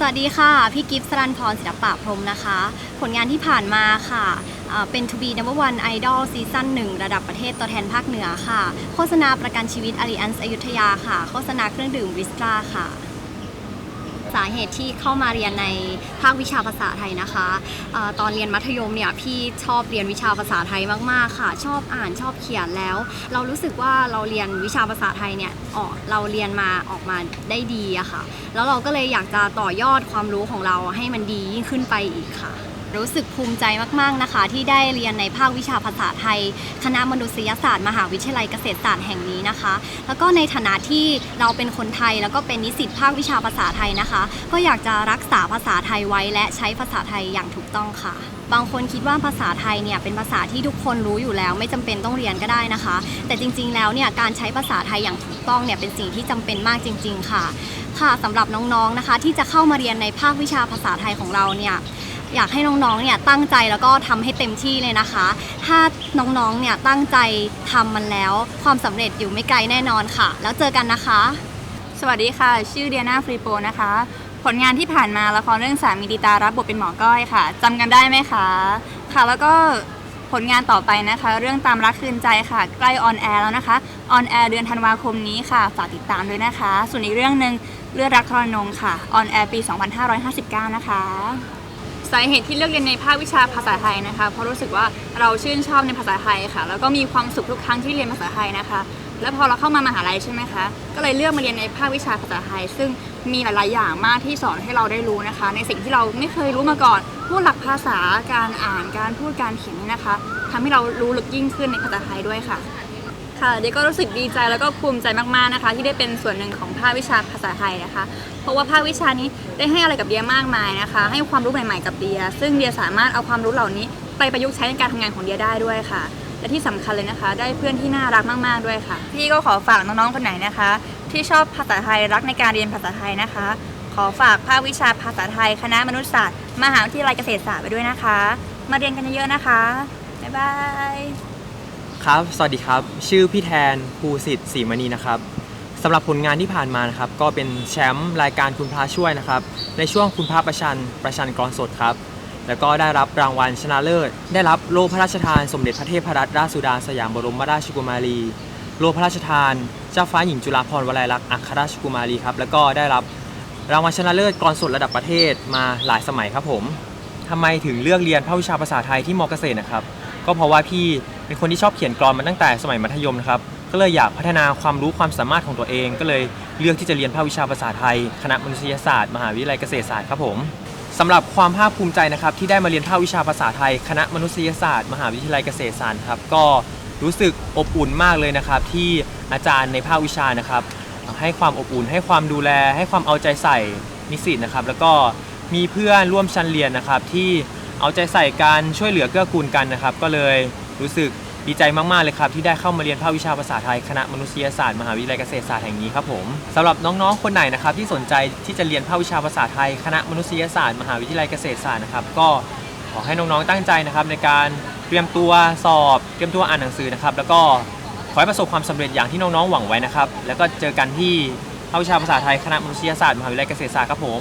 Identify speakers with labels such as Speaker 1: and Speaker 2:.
Speaker 1: สวัสดีค่ะ พี่กิฟต์สรันพรศิลปะพรมนะคะ ผลงานที่ผ่านมาค่ะเอ่อเป็น To be number one idol ซีซั่น1ระดับประเทศตัวแทนภาคเหนือค่ะ โฆษณาประกันชีวิตอริอันส์อยุธยาค่ะ โฆษณาเครื่องดื่มวิสตราค่ะ สาเหตุที่เข้ามาเรียนในภาควิชาภาษาไทยนะคะอะตอนเรียนมัธยมเนี่ยพี่ชอบเรียนวิชาภาษาไทยมากๆค่ะ ชอบอ่านชอบเขียนแล้ว เรารู้สึกว่าเราเรียนวิชาภาษาไทยเนี่ยออกเราเรียนมาออกมาได้ดีอะค่ะ แล้วเราก็เลยอยากจะต่อยอดความรู้ของเราให้มันดียิ่งขึ้นไปอีกค่ะ รู้สึกภูมิใจมาก ๆ นะคะ ที่ได้เรียนในภาควิชาภาษาไทย คณะมนุษยศาสตร์มหาวิทยาลัยเกษตรศาสตร์แห่งนี้นะคะ แล้วก็ในฐานะที่เราเป็นคนไทยแล้วก็เป็นนิสิตภาควิชาภาษาไทยนะคะ ก็อยากจะรักษาภาษาไทยไว้และใช้ภาษาไทยอย่างถูกต้องค่ะ บางคนคิดว่าภาษาไทยเนี่ยเป็นภาษาที่ทุกคนรู้อยู่แล้ว ไม่จำเป็นต้องเรียนก็ได้นะคะ แต่จริง ๆ แล้วเนี่ยการใช้ภาษาไทยอย่างถูกต้องเนี่ยเป็นสิ่งที่จำเป็นมากจริง ๆ ค่ะค่ะสำหรับน้องๆนะคะ ที่จะเข้ามาเรียนในภาควิชาภาษาไทยของเราเนี่ย อยากให้น้องๆ เนี่ยตั้งใจแล้วก็ทำให้เต็มที่เลยนะคะ ถ้าน้องๆ เนี่ยตั้งใจทำมันแล้ว ความสำเร็จอยู่ไม่ไกลแน่นอนค่ะ แล้วเจอกันนะคะ
Speaker 2: สวัสดีค่ะ ชื่อเดียนาฟรีโปนะคะ ผลงานที่ผ่านมาละครเรื่องสามีดีตารับบทเป็นหมอก้อยค่ะจำกันได้ไหมคะ ค่ะแล้วก็ผลงานต่อไปนะคะ เรื่องตามรักคืนใจค่ะ ใกล้ออนแอร์แล้วนะคะออนแอร์เดือนธันวาคมนี้ค่ะ ฝากติดตามด้วยนะคะ ส่วนอีกเรื่องหนึ่งเลือดรักทรนงค่ะออนแอร์ปี 2559 นะคะ สาเหตุที่เลือกเรียนในภาควิชาภาษาไทยนะคะ เพราะรู้สึกว่าเราชื่นชอบในภาษาไทยค่ะ แล้วก็มีความสุขทุกครั้งที่เรียนภาษาไทยนะคะ แล้วพอเราเข้ามามหาลัยใช่ไหมคะ ก็เลยเลือกมาเรียนในภาควิชาภาษาไทย ซึ่งมีหลายๆอย่างมากที่สอนให้เราได้รู้นะคะ ในสิ่งที่เราไม่เคยรู้มาก่อนพวกหลักภาษาการอ่านการพูดการเขียนนี่นะคะทำให้เรารู้ลึกยิ่งขึ้นในภาษาไทยด้วยค่ะ ค่ะเดียก็รู้สึกดีใจแล้วก็ภูมิใจมากๆนะคะ ที่ได้เป็นส่วนหนึ่งของภาควิชาภาษาไทยนะคะ เพราะว่าภาควิชานี้ได้ให้อะไรกับเดียมากมายนะคะ ให้ความรู้ใหม่ๆกับเดีย ซึ่งเดียสามารถเอาความรู้เหล่านี้ ไปประยุกต์ใช้ในการทำงานของเดียได้ด้วยค่ะ และที่สำคัญเลยนะคะ ได้เพื่อนที่น่ารักมากๆด้วยค่ะ พี่ก็ขอฝากน้องๆคนไหนนะคะ ที่ชอบภาษาไทยรักในการเรียนภาษาไทยนะคะ ขอฝากภาควิชาภาษาไทย คณะมนุษยศาสตร์มหาวิทยาลัยเกษตรศาสตร์ไปด้วยนะคะ มาเรียนกันเยอะๆนะคะบ๊ายบาย
Speaker 3: ครับ สวัสดีครับ ชื่อพี่แทนภูสิทธิ์ศรีมณีนะครับสำหรับผลงานที่ผ่านมานะครับ ก็เป็นแชมป์รายการคุณพระช่วยนะครับ ในช่วงคุณพระประชัน ประชันกรสดครับ แล้วก็ได้รับรางวัลชนะเลิศ ได้รับโล่พระราชทานสมเด็จพระเทพรัตนราชสุดาสยามบรมราชกุมารี โล่พระราชทาน เจ้าฟ้าหญิงจุฬาภรณ์วลัยลักษณ์อัครราชกุมารีครับ แล้วก็ได้รับรางวัลชนะเลิศกรสดระดับประเทศมาหลายสมัยครับผมทำไมถึงเลือกเรียนภาควิชาภาษาไทยที่มอเกษตรนะครับ ก็เพราะว่าพี่ เป็นคนที่ชอบเขียนกรอนมาตั้งแต่สมัยมัธยมนะครับก็เลยอยากพัฒนาความรู้ความสามารถของตัวเอง ก็เลยเลือกที่จะเรียนภาควิชาภาษาไทย คณะมนุษยศาสตร์ มหาวิทยาลัยเกษตรศาสตร์ครับผมสำหรับความภาคภูมิใจนะครับที่ได้มาเรียนภาควิชาภาษาไทย คณะมนุษยศาสตร์ มหาวิทยาลัยเกษตรศาสตร์ครับก็รู้สึกอบอุ่นมากเลยนะครับที่อาจารย์ในภาควิชานะครับให้ความอบอุ่น ให้ความดูแล ให้ความเอาใจใส่นิสิตนะครับแล้วก็มีเพื่อนร่วมชั้นเรียนนะครับที่เอาใจใส่กันช่วยเหลือเกื้อกูลกันนะครับ ก็เลย รู้สึกดีใจมาก ๆ เลยครับ ที่ได้เข้ามาเรียนภาควิชาภาษาไทยคณะมนุษยศาสตร์มหาวิทยาลัยเกษตรศาสตร์แห่งนี้ครับผมสำหรับน้องๆคนไหนนะครับที่สนใจที่จะเรียนภาควิชาภาษาไทยคณะมนุษยศาสตร์มหาวิทยาลัยเกษตรศาสตร์นะครับก็ขอให้น้องๆตั้งใจนะครับในการเตรียมตัวสอบเตรียมตัวอ่านหนังสือนะครับแล้วก็ขอให้ประสบความสำเร็จอย่างที่น้องๆหวังไว้นะครับแล้วก็เจอกันที่ภาควิชาภาษาไทยคณะมนุษยศาสตร์มหาวิทยาลัยเกษตรศาสตร์ครับผม